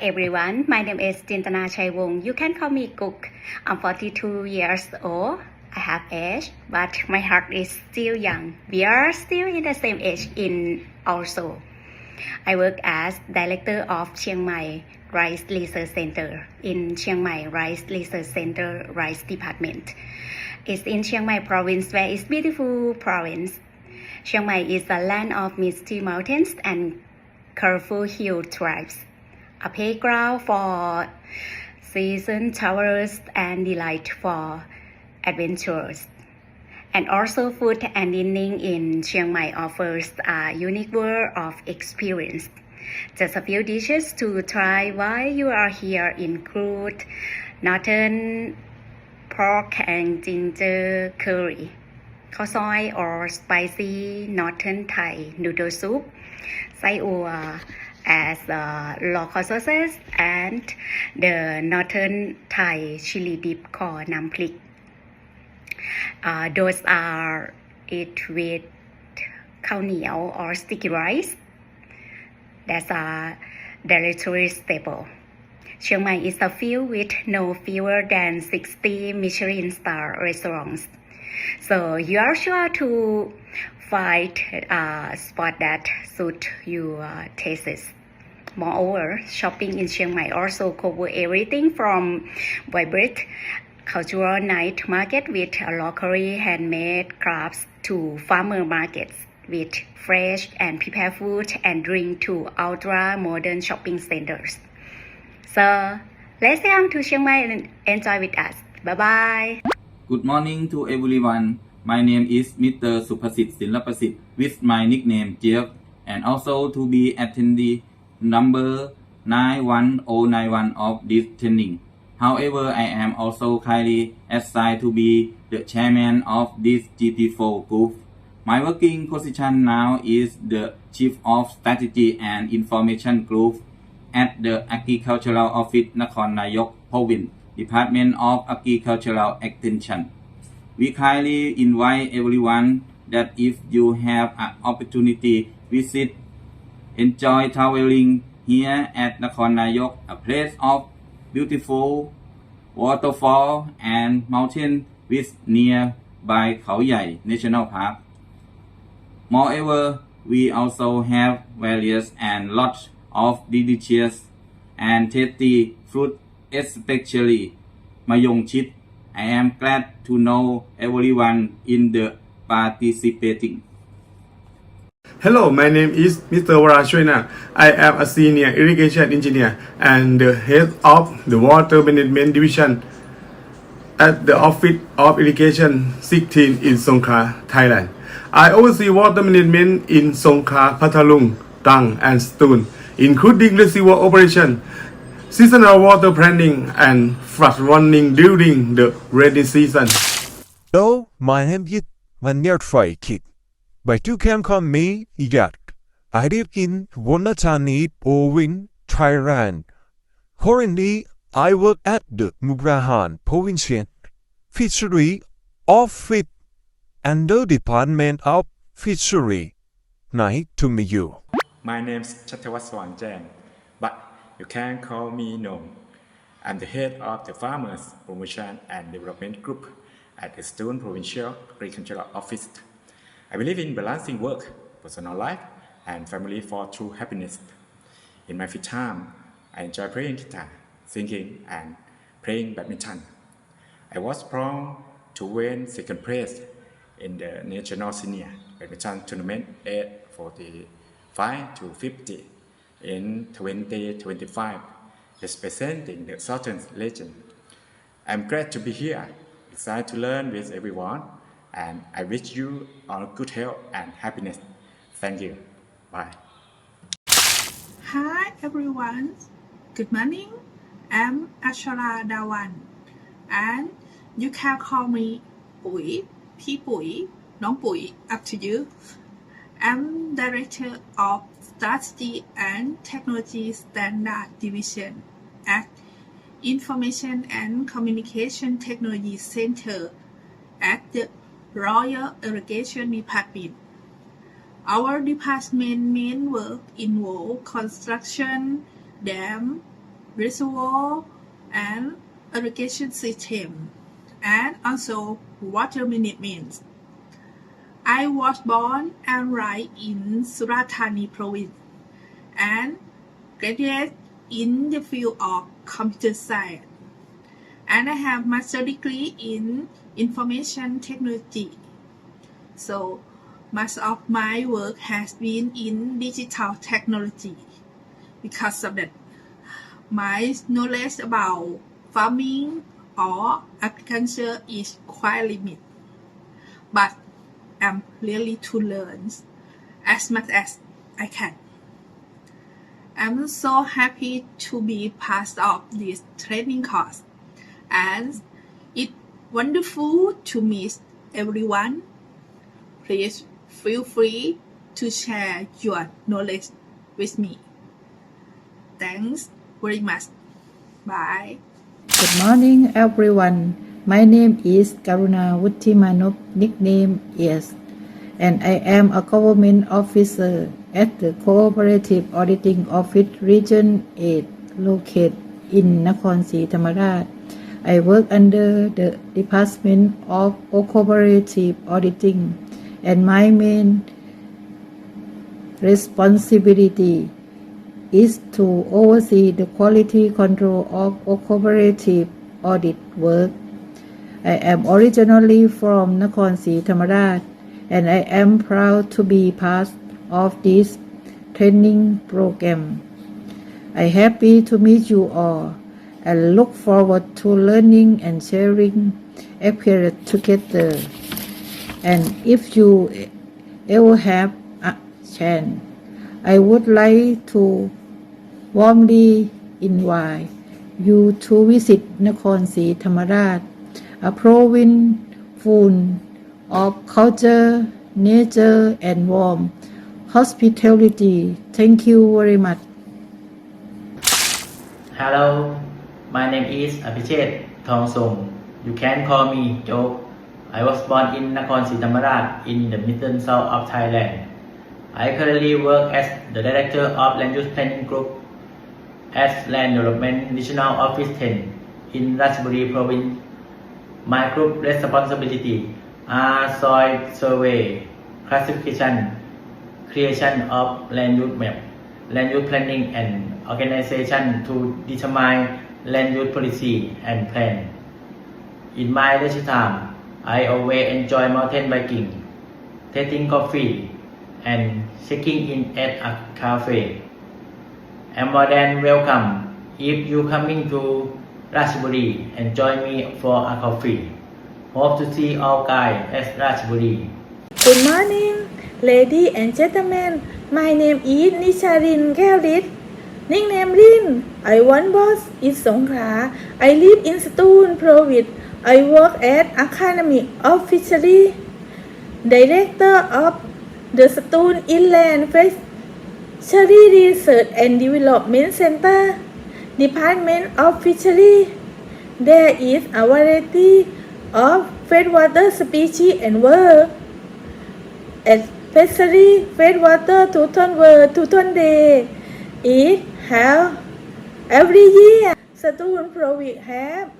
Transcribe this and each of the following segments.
everyone. My name is Jintana Chaywong. You can call me Cook. I'm 42 years old. I have age, but my heart is still young. We are still in the same age in also. I work as director of Chiang Mai Rice Research Center in Chiang Mai Rice Research Center Rice Department. It's in Chiang Mai province where it's beautiful province. Chiang Mai is a land of misty mountains and colorful hill tribes. A playground for season travelers and delight for adventurers. And also food and dining in Chiang Mai offers a unique world of experience. Just a few dishes to try while you are here include northern pork and ginger curry, khao soi or spicy northern Thai noodle soup, sai ua as uh, local sauces and the northern Thai chili dip called nam prik. Uh, those are it with khao niao or sticky rice. That's a delicious staple. Chiang Mai is a field with no fewer than 60 Michelin star restaurants. So you are sure to find a spot that suit your tastes. Moreover, shopping in Chiang Mai also covers everything from vibrant cultural night market with locally handmade crafts to farmer markets with fresh and prepared food and drink to ultra modern shopping centers. So let's come to Chiang Mai and enjoy with us. Bye bye. Good morning to everyone. My name is Mr. Supasit Silapasit with my nickname Jeff and also to be attendee number 91091 of this training. However, I am also kindly assigned to be the chairman of this GP4 group. My working position now is the Chief of Strategy and Information Group at the Agricultural Office Nakhon Nayok Province, Department of Agricultural Extension. We kindly invite everyone that if you have an opportunity visit, enjoy traveling here at Nakhon Nayok, a place of beautiful waterfall and mountain with nearby Khao Yai National Park. Moreover, we also have various and lots of delicious and tasty fruit, especially Mayong Chit. I am glad to know everyone in the participating. Hello, my name is Mr. Warashwena. I am a senior irrigation engineer and the head of the water management division at the Office of Irrigation 16 in Songkhla, Thailand. I oversee water management in Songkhla, Patalung, Tang, and Stun, including reservoir operation, seasonal water planning, and flood running during the rainy season. Hello, my name is Manyar Kid. But you can call me Yak. I live in Wanatani, Powin, Thailand. Currently, I work at the Mugrahan Provincial Fishery Office under Department of Fishery. Nice to meet you. My name's Chatawat Swangjang, but you can call me Nong. I'm the head of the Farmers Promotion and Development Group at the Stone Provincial Agricultural Office. I believe in balancing work, personal life, and family for true happiness. In my free time, I enjoy playing guitar, singing, and playing badminton. I was proud to win second place in the National Senior Badminton Tournament at 45 to 50 in 2025, representing the Southern Legend. I'm glad to be here, excited to learn with everyone, and I wish you all good health and happiness. Thank you. Bye. Hi everyone. Good morning. I'm Ashara Dawan and you can call me Pui, P Pui, Nong Pui, up to you. I'm director of Strategy and Technology Standard Division at Information and Communication Technology Center at the Royal Irrigation Department. Our department main work involve construction, dam, reservoir and irrigation system, and also water management. I was born and raised in Surat Thani province and graduated in the field of computer science. And I have master degree in information technology. So much of my work has been in digital technology. Because of that, my knowledge about farming or agriculture is quite limited. But I'm really to learn as much as I can. I'm so happy to be part of this training course and it's wonderful to meet everyone. Please feel free to share your knowledge with me. Thanks very much. Bye. Good morning, everyone. My name is Karuna Wuttimanop, nickname is, and I am a government officer at the Cooperative Auditing Office Region 8, located in Nakhon Si Thammarat. I work under the Department of Cooperative Auditing, and my main responsibility is to oversee the quality control of cooperative audit work. I am originally from Nakhon Si Thammarat and I am proud to be part of this training program. I am happy to meet you all and look forward to learning and sharing experience together. And if you ever have a chance, I would like to warmly invite you to visit Nakhon Si Thammarat, a province full of culture, nature, and warm hospitality. Thank you very much. Hello, my name is Abhishek Thongsong. You can call me Joe. I was born in Nakhon Si Thammarat in the middle south of Thailand. I currently work as the director of Land Use Planning Group at Land Development National Office 10 in Ratchaburi Province. My group responsibility uh, are soil survey, classification, creation of land use map, land use planning and organization to determine land use policy and plan. In my leisure time, I always enjoy mountain biking, tasting coffee, and checking in at a cafe. I'm more than welcome if you coming to Ratchaburi and join me for a coffee. Hope to see all guys at Ratchaburi. Good morning, ladies and gentlemen. My name is Nisharin Kelrit. Nickname Rin. I one boss in Songkhla. I live in Stone Province. I work at Academy of Fishery. Director of the Stone Inland Fishery Research and Development Center. Department of Fishery. There is a variety of freshwater species and work especially freshwater Tuton World Tuton Day. It have every year. Student Province have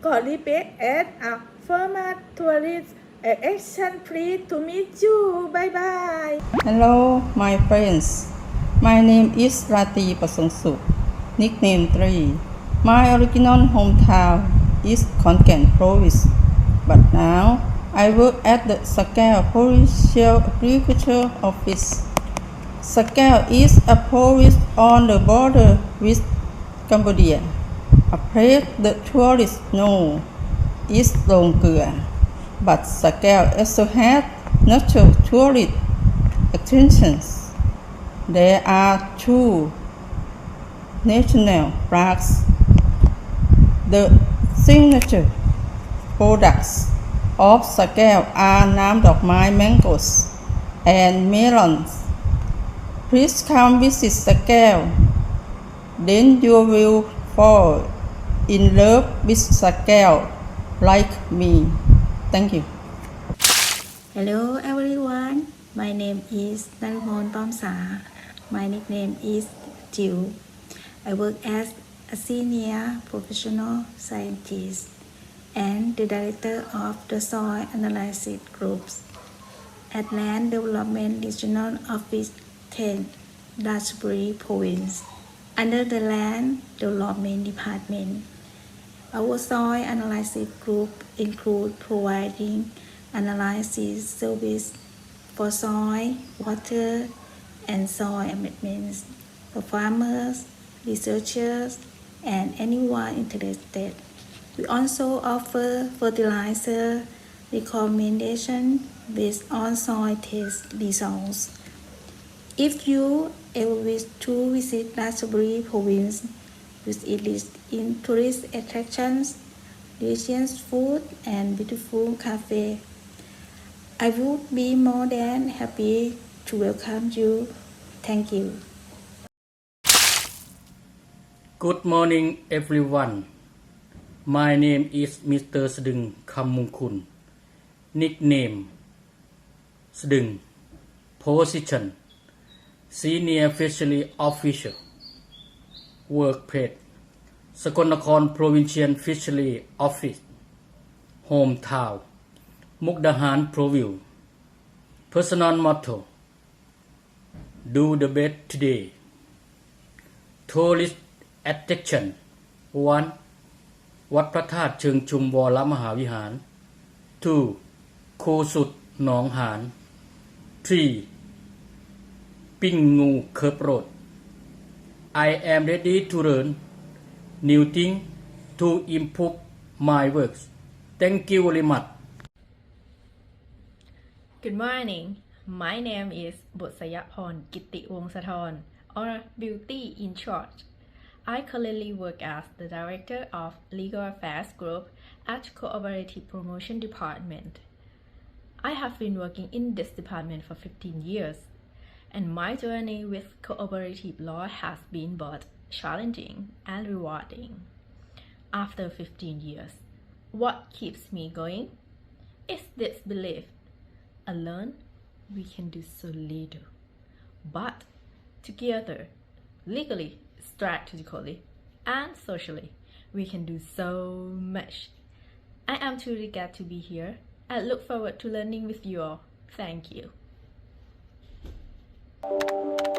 got repaid at a former tourist action please to meet you. Bye bye. Hello, my friends. My name is Rati Pasongsu, nickname 3. My original hometown is Konkan Province, but now I work at the Sakao Provincial Agriculture Office. Sakal is a province on the border with Cambodia. A place the tourists know is Dongkua. But Sakal also has natural tourist attractions. There are two national parks. The signature products of Sakal are Nam Dokmai mangoes and melons. Please come visit Sakao. Then you will fall in love with Sakao like me. Thank you. Hello everyone, my name is Narumon Tomsa. My nickname is Jiu. I work as a senior professional scientist and the director of the soil analysis groups at Land Development Regional Office 10, Ratchaburi Province, under the Land Development Department. Our soil analysis group include providing analysis service for soil, water, and soil amendments for farmers, researchers, and anyone interested. We also offer fertilizer recommendation based on soil test results. If you ever wish to visit Ratchaburi province, which is rich in tourist attractions, delicious food, and beautiful cafe, I would be more than happy to welcome you. Thank you. Good morning, everyone. My name is Mr. Sdung Kammunkun. Nickname Sdung. Position Senior Fishery Officer. Workplace สกลนคร Provincial Fishery Office Hometown มุกดาหาร Province Personal motto Do the best today Tourist attraction 1. วัดพระธาตุเชิงชุมวรมหาวิหาร 2. คูสุดหนองหาน 3. Pingu Curve Road. I am ready to learn new things to improve my works. Thank you very much. Good morning. My name is Butsayaporn Gitti Wongsathorn, or Beauty in short. I currently work as the Director of Legal Affairs Group at Cooperative Promotion Department. I have been working in this department for 15 years and my journey with cooperative law has been both challenging and rewarding. After 15 years, what keeps me going is this belief alone we can do so little, but together, legally, strategically, and socially, we can do so much. I am truly glad to be here and look forward to learning with you all. Thank you.